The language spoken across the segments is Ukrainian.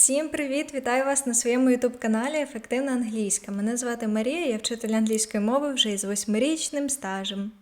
Всім привіт! Вітаю вас на своєму ютуб-каналі Ефективна англійська. Мене звати Марія, я вчитель англійської мови вже із восьмирічним стажем.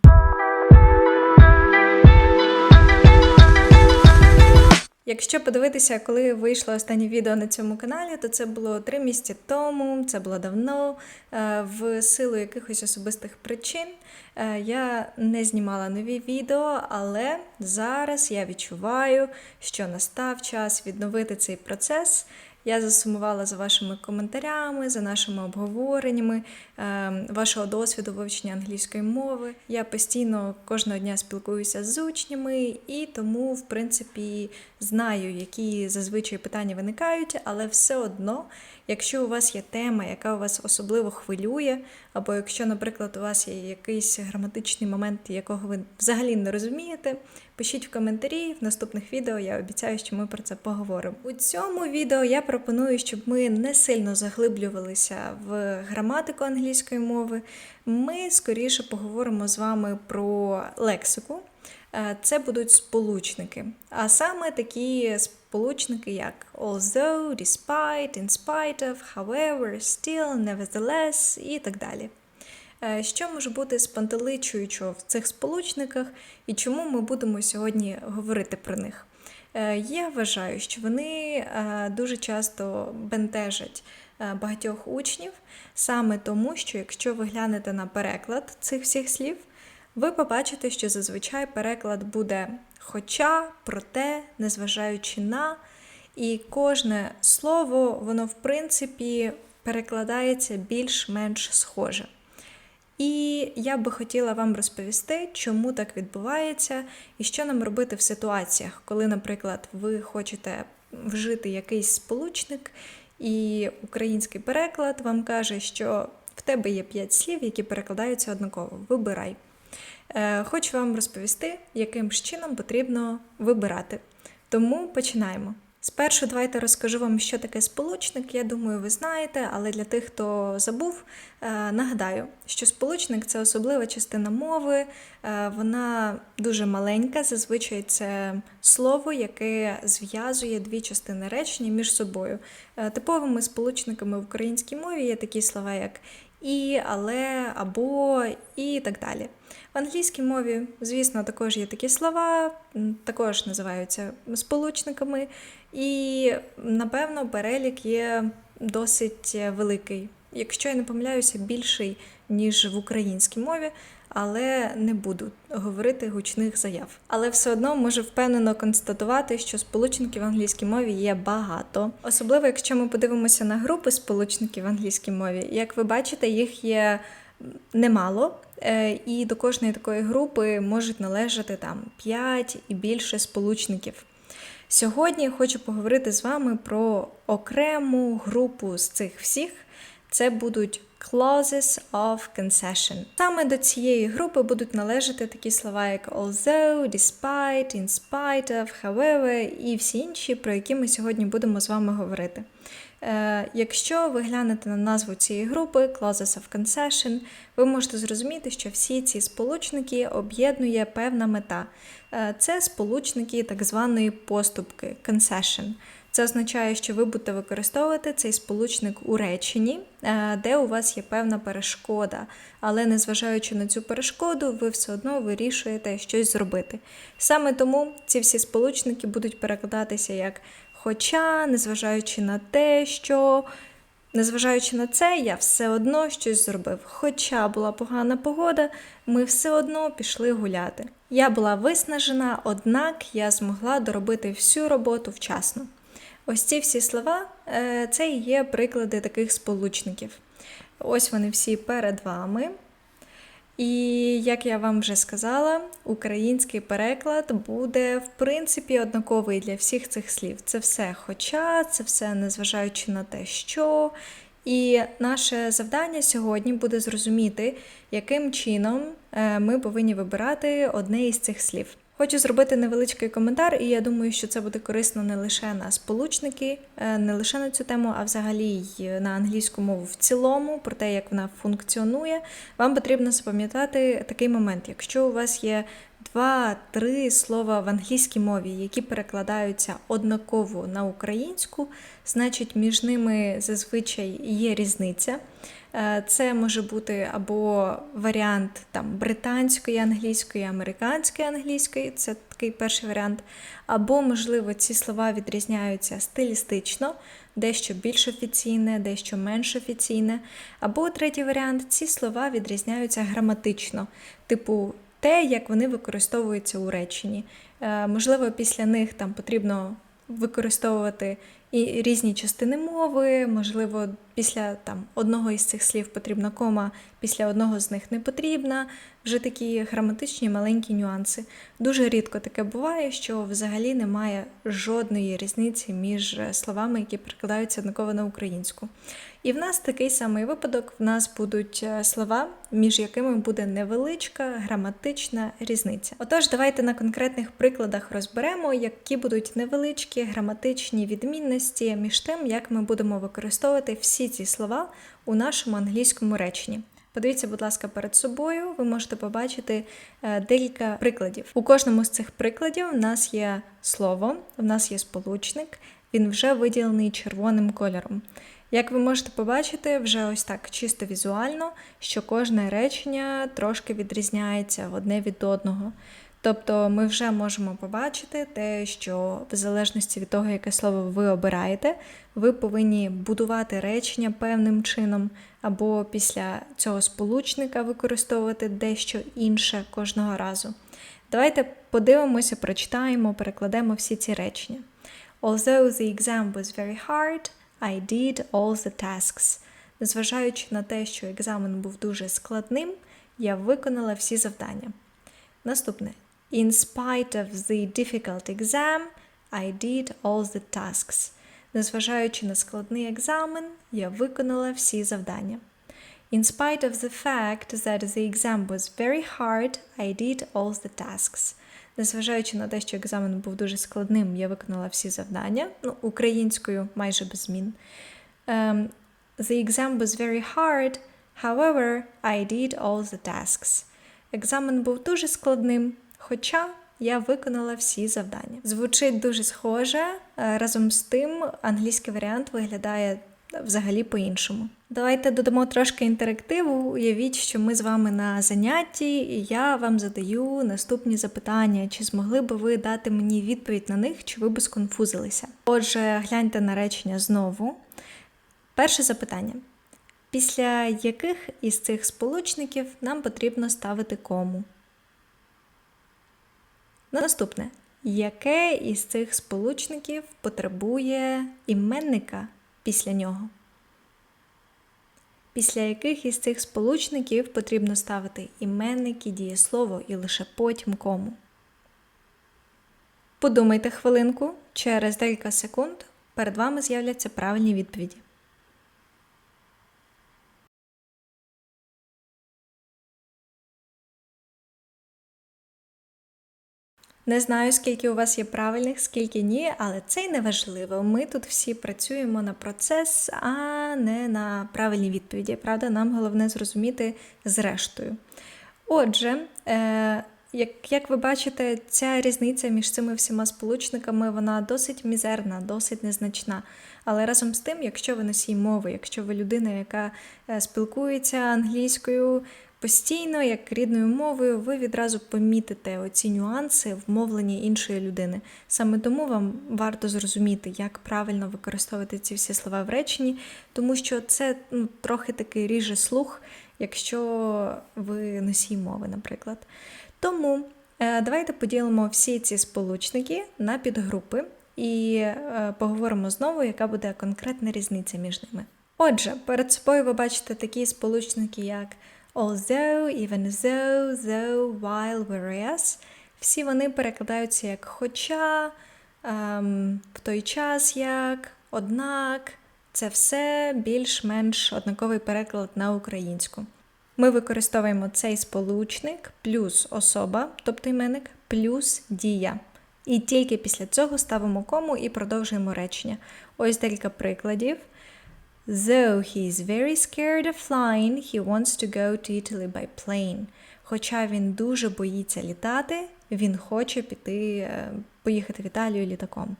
Якщо подивитися, коли вийшло останнє відео на цьому каналі, то це було три місяці тому, це було давно. Е, В силу якихось особистих причин е, я не знімала нові відео, але зараз я відчуваю, що настав час відновити цей процес. Я засумувала за вашими коментарями, за нашими обговореннями, е, вашого досвіду вивчення англійської мови. Я постійно кожного дня спілкуюся з учнями і тому, в принципі, знаю, які зазвичай питання виникають, але все одно, якщо у вас є тема, яка вас особливо хвилює, або якщо, наприклад, у вас є якийсь граматичний момент, якого ви взагалі не розумієте, пишіть в коментарі. В наступних відео я обіцяю, що ми про це поговоримо. У цьому відео я пропоную, щоб ми не сильно заглиблювалися в граматику англійської мови. Ми скоріше поговоримо з вами про лексику. Е, Це будуть сполучники, а саме такі сполучники, як although, despite, in spite of, however, still, nevertheless і так далі. Е, Що може бути спантеличуючого в цих сполучниках і чому ми будемо сьогодні говорити про них? Е, Я вважаю, що вони е, дуже часто бентежать багатьох учнів саме тому, що якщо ви глянете на переклад цих всіх слів, ви побачите, що зазвичай переклад буде хоча, проте, незважаючи на, і кожне слово, воно в принципі перекладається більш-менш схоже. І я би хотіла вам розповісти, чому так відбувається, і що нам робити в ситуаціях, коли, наприклад, ви хочете вжити якийсь сполучник, і український переклад вам каже, що в тебе є 5 слів, які перекладаються однаково. Вибирай. Е, Хочу вам розповісти, яким чином потрібно вибирати. Тому починаємо. Спершу давайте розкажу вам, що таке сполучник. Я думаю, ви знаєте, але для тих, хто забув, е, нагадаю, що сполучник це особлива частина мови, е, вона дуже маленька. Зазвичай це слово, яке зв'язує дві частини речення між собою. Е, Типовими сполучниками в українській мові є такі слова, як і, але, або і так далі. В англійській мові, звісно, також є такі слова, також називаються сполучниками, і, напевно, перелік є досить великий. Якщо я не помиляюся, більший, ніж в українській мові, але не буду говорити гучних заяв. Але все одно можу впевнено констатувати, що сполучників в англійській мові є багато. Особливо, якщо ми подивимося на групи сполучників в англійській мові. Як ви бачите, їх є немало, е, і до кожної такої групи можуть належати там 5 і більше сполучників. Сьогодні я хочу поговорити з вами про окрему групу з цих всіх. Це будуть clauses of concession. Саме до цієї групи будуть належати такі слова, як although, despite, in spite of, however і всі інші, про які ми сьогодні будемо з вами говорити. Е, Якщо ви глянете на назву цієї групи Clauses of Concession, ви можете зрозуміти, що всі ці сполучники об'єднує певна мета. Е, Це сполучники так званої поступки concession. Це означає, що ви будете використовувати цей сполучник у реченні, е, де у вас є певна перешкода, але незважаючи на цю перешкоду, ви все одно вирішуєте щось зробити. Саме тому ці всі сполучники будуть перекладатися як хоча, незважаючи на те, що. Незважаючи на це, я все одно щось зробив. Хоча була погана погода, ми все одно пішли гуляти. Я була виснажена, однак я змогла доробити всю роботу вчасно. Ось ці всі слова е, це і є приклади таких сполучників. Ось вони всі перед вами. І як я вам вже сказала, український переклад буде в принципі однаковий для всіх цих слів. Це все хоча, це все незважаючи на те, що. І наше завдання сьогодні буде зрозуміти, яким чином е, ми повинні вибирати одне із цих слів. Хочу зробити невеличкий коментар, і я думаю, що це буде корисно не лише на сполучники, е, не лише на цю тему, а взагалі й на англійську мову в цілому, про те, як вона функціонує. Вам потрібно запам'ятати такий момент. Якщо у вас є два-три слова в англійській мові, які перекладаються однаково на українську, значить між ними зазвичай є різниця. Е, це може бути або варіант там британської англійської, американської англійської, це такий перший варіант. Або, можливо, ці слова відрізняються стилістично, дещо більш офіційне, дещо менш офіційне. Або третій варіант ці слова відрізняються граматично, типу те, як вони використовуються у реченні. Е, можливо, після них там потрібно використовувати і різні частини мови, можливо, після там одного із цих слів потрібна кома, після одного з них не потрібна. Вже такі граматичні маленькі нюанси. Дуже рідко таке буває, що взагалі немає жодної різниці між словами, які перекладаються однаково на українську. І в нас такий самий випадок: в нас будуть е, слова, між якими буде невеличка граматична різниця. Отож, давайте на конкретних прикладах розберемо, які будуть невеличкі граматичні відмінності між тим, як ми будемо використовувати всі ці слова у нашому англійському реченні. Подивіться, будь ласка, перед собою, ви можете побачити е, декілька прикладів. У кожному з цих прикладів в нас є слово, в нас є сполучник, він вже виділений червоним кольором. Як ви можете побачити, вже ось так чисто візуально, що кожне речення трошки відрізняється одне від одного. Тобто ми вже можемо побачити те, що в залежності від того, яке слово ви обираєте, ви повинні будувати речення певним чином, або після цього сполучника використовувати дещо інше кожного разу. Давайте подивимося, прочитаємо, перекладемо всі ці речення. Although the exam was very hard, I did all the tasks. Незважаючи на те, що екзамен був дуже складним, я виконала всі завдання. Наступне. In spite of the difficult exam, I did all the tasks. Незважаючи на складний екзамен, я виконала всі завдання. In spite of the fact that the exam was very hard, I did all the tasks. Незважаючи на те, що екзамен був дуже складним, я виконала всі завдання, ну, українською майже без змін. Um, the exam was very hard, however, I did all the tasks. Екзамен був дуже складним, хоча я виконала всі завдання. Звучить дуже схоже. Е, разом з тим, англійський варіант виглядає взагалі по-іншому. Давайте додамо трошки інтерактиву. Уявіть, що ми з вами на занятті, і я вам задаю наступні запитання, чи змогли би ви дати мені відповідь на них, чи ви би сконфузилися. Отже, гляньте на речення знову. Перше запитання. Після яких із цих сполучників нам потрібно ставити кому? Наступне. Яке із цих сполучників потребує іменника після нього? Після яких із цих сполучників потрібно ставити іменники, дієслово і лише потім кому? Подумайте хвилинку, через декілька секунд перед вами з'являться правильні відповіді. Не знаю, скільки у вас є правильних, скільки ні, але це й не важливо. Ми тут всі працюємо на процес, а не на правильні відповіді. Правда, нам головне зрозуміти зрештою. Отже, е, як як ви бачите, ця різниця між цими всіма сполучниками вона досить мізерна, досить незначна. Але разом з тим, якщо ви носій мови, якщо ви людина, яка е, спілкується англійською, Постійно, як рідною мовою, ви відразу помітите оці нюанси в мовленні іншої людини. Саме тому вам варто зрозуміти, як правильно використовувати ці всі слова в реченні, тому що це ну, трохи таки ріже слух, якщо ви носій мови, наприклад. Тому е, давайте поділимо всі ці сполучники на підгрупи і е, поговоримо знову, яка буде конкретна різниця між ними. Отже, перед собою ви бачите такі сполучники, як although, even though, though, while, whereas. Всі вони перекладаються як хоча, ем, в той час як, однак. Це все більш-менш однаковий переклад на українську. Ми використовуємо цей сполучник плюс особа, тобто іменник, плюс дія. І тільки після цього ставимо кому і продовжуємо речення. Ось декілька прикладів. Though he is very scared of flying, he wants to go to Italy by plane. Хоча він дуже боїться літати, він хоче піти, е, поїхати в Італію літаком.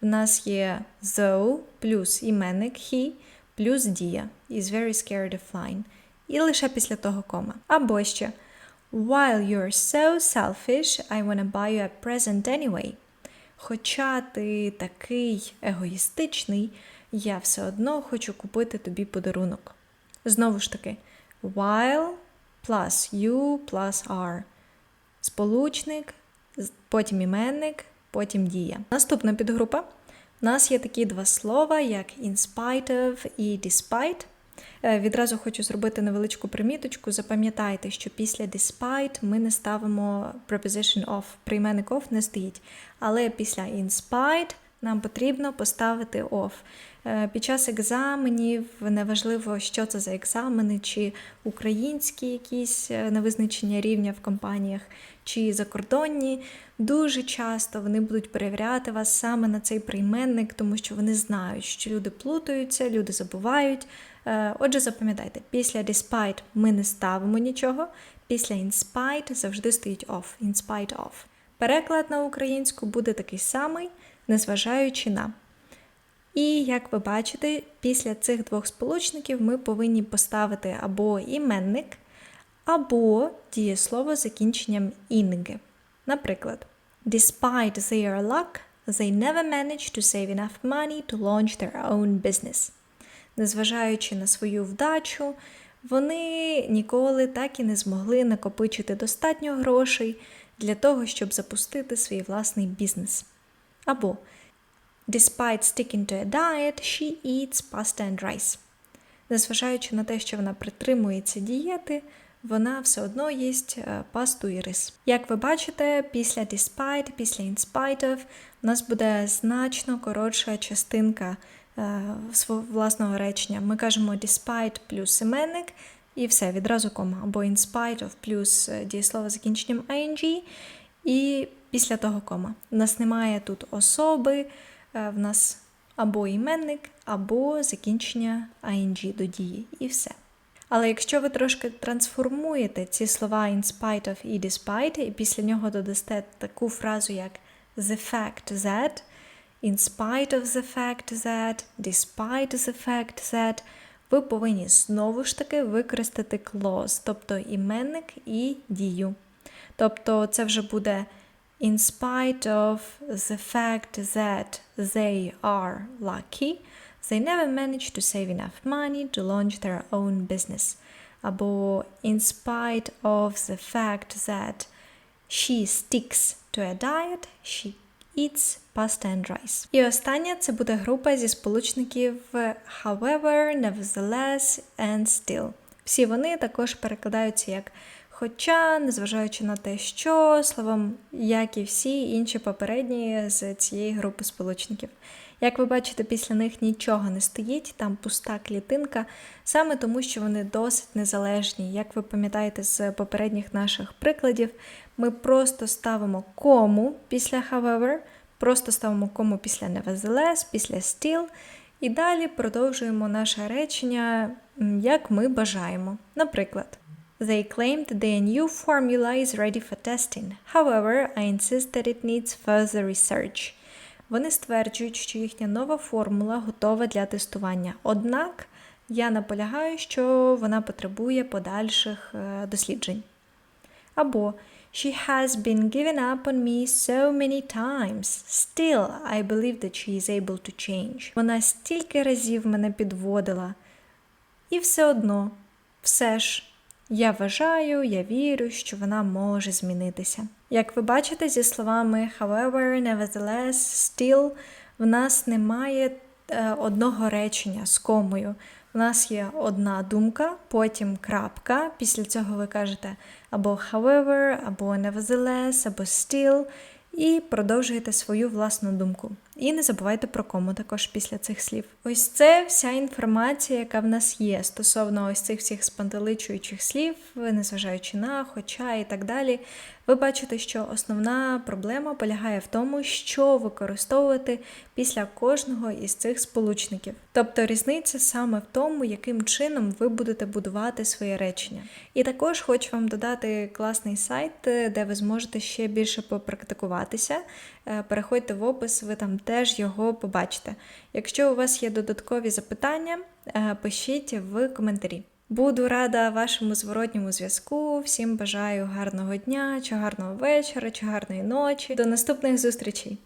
В нас є though плюс іменник he плюс дія is very scared of flying. І лише після того кома. Або ще While you're so selfish, I wanna buy you a present anyway. Хоча ти такий егоїстичний, я все одно хочу купити тобі подарунок. Знову ж таки, while plus you plus are. Сполучник, потім іменник, потім дія. Наступна підгрупа. У нас є такі два слова, як in spite of і despite. Е, Відразу хочу зробити невеличку приміточку. Запам'ятайте, що після despite ми не ставимо preposition of, прийменник of не стоїть. Але після in spite нам потрібно поставити of. Е, Під час екзаменів неважливо, що це за екзамени, чи українські якісь е, на визначення рівня в компаніях, чи закордонні. Дуже часто вони будуть перевіряти вас саме на цей прийменник, тому що вони знають, що люди плутаються, люди забувають. Е, Отже, запам'ятайте, після despite ми не ставимо нічого, після in завжди стоїть off, in spite. Переклад на українську буде такий самий, незважаючи на. І як ви бачите, після цих двох сполучників ми повинні поставити або іменник, або дієслово з закінченням ing. Наприклад, Despite their luck, they never managed to save enough money to launch their own business. Незважаючи на свою вдачу, вони ніколи так і не змогли накопичити достатньо грошей для того, щоб запустити свій власний бізнес. Або Despite sticking to a diet, she eats pasta and rice. Незважаючи на те, що вона притримується дієти, вона все одно їсть е, пасту і рис. Як ви бачите, після despite, після in spite of, у нас буде значно коротша частинка е, свого власного речення. Ми кажемо despite плюс іменник, і все, відразу кома. Або in spite of плюс е, дієслово закінченням ing, і після того кома. У нас немає тут особи, е, в нас або іменник, або закінчення ing до дії, і все. Але якщо ви трошки трансформуєте ці слова in spite of і despite, і після нього додасте таку фразу, як the fact that, in spite of the fact that, despite the fact that, ви повинні знову ж таки використати clause, тобто іменник і дію. Тобто це вже буде in spite of the fact that they are lucky, they never managed to save enough money to launch their own business. Або in spite of the fact that she sticks to a diet, she eats pasta and rice. І остання це буде група зі сполучників however, nevertheless and still. Всі вони також перекладаються як Хоча, незважаючи на те, що словом, як і всі інші попередні з цієї групи сполучників. Як ви бачите, після них нічого не стоїть, там пуста клітинка, саме тому, що вони досить незалежні. Як ви пам'ятаєте з попередніх наших прикладів, ми просто ставимо кому після however, просто ставимо кому після nevertheless, після still, і далі продовжуємо наше речення, як ми бажаємо. Наприклад. They claimed their new formula is ready for testing. However, I insist that it needs further research. Вони стверджують, що їхня нова формула готова для тестування. Однак я наполягаю, що вона потребує подальших е, досліджень. Або She has been given up on me so many times. Still, I believe that she is able to change. Вона стільки разів мене підводила. І все одно, все ж, я вважаю, я вірю, що вона може змінитися. Як ви бачите, зі словами however, nevertheless, still, в нас немає е, одного речення з комою. У нас є одна думка, потім крапка. Після цього ви кажете або however, або nevertheless, або still, і продовжуєте свою власну думку. І не забувайте про кому також після цих слів. Ось це вся інформація, яка в нас є стосовно ось цих всіх спантеличуючих слів, незважаючи на, хоча і так далі. Ви бачите, що основна проблема полягає в тому, що використовувати після кожного із цих сполучників. Тобто різниця саме в тому, яким чином ви будете будувати своє речення. І також хочу вам додати класний сайт, де ви зможете ще більше попрактикуватися. Е, Переходьте в опис, ви там теж його побачите. Якщо у вас є додаткові запитання, е, пишіть в коментарі. Буду рада вашому зворотньому зв'язку. Всім бажаю гарного дня, чи гарного вечора, чи гарної ночі. До наступних зустрічей!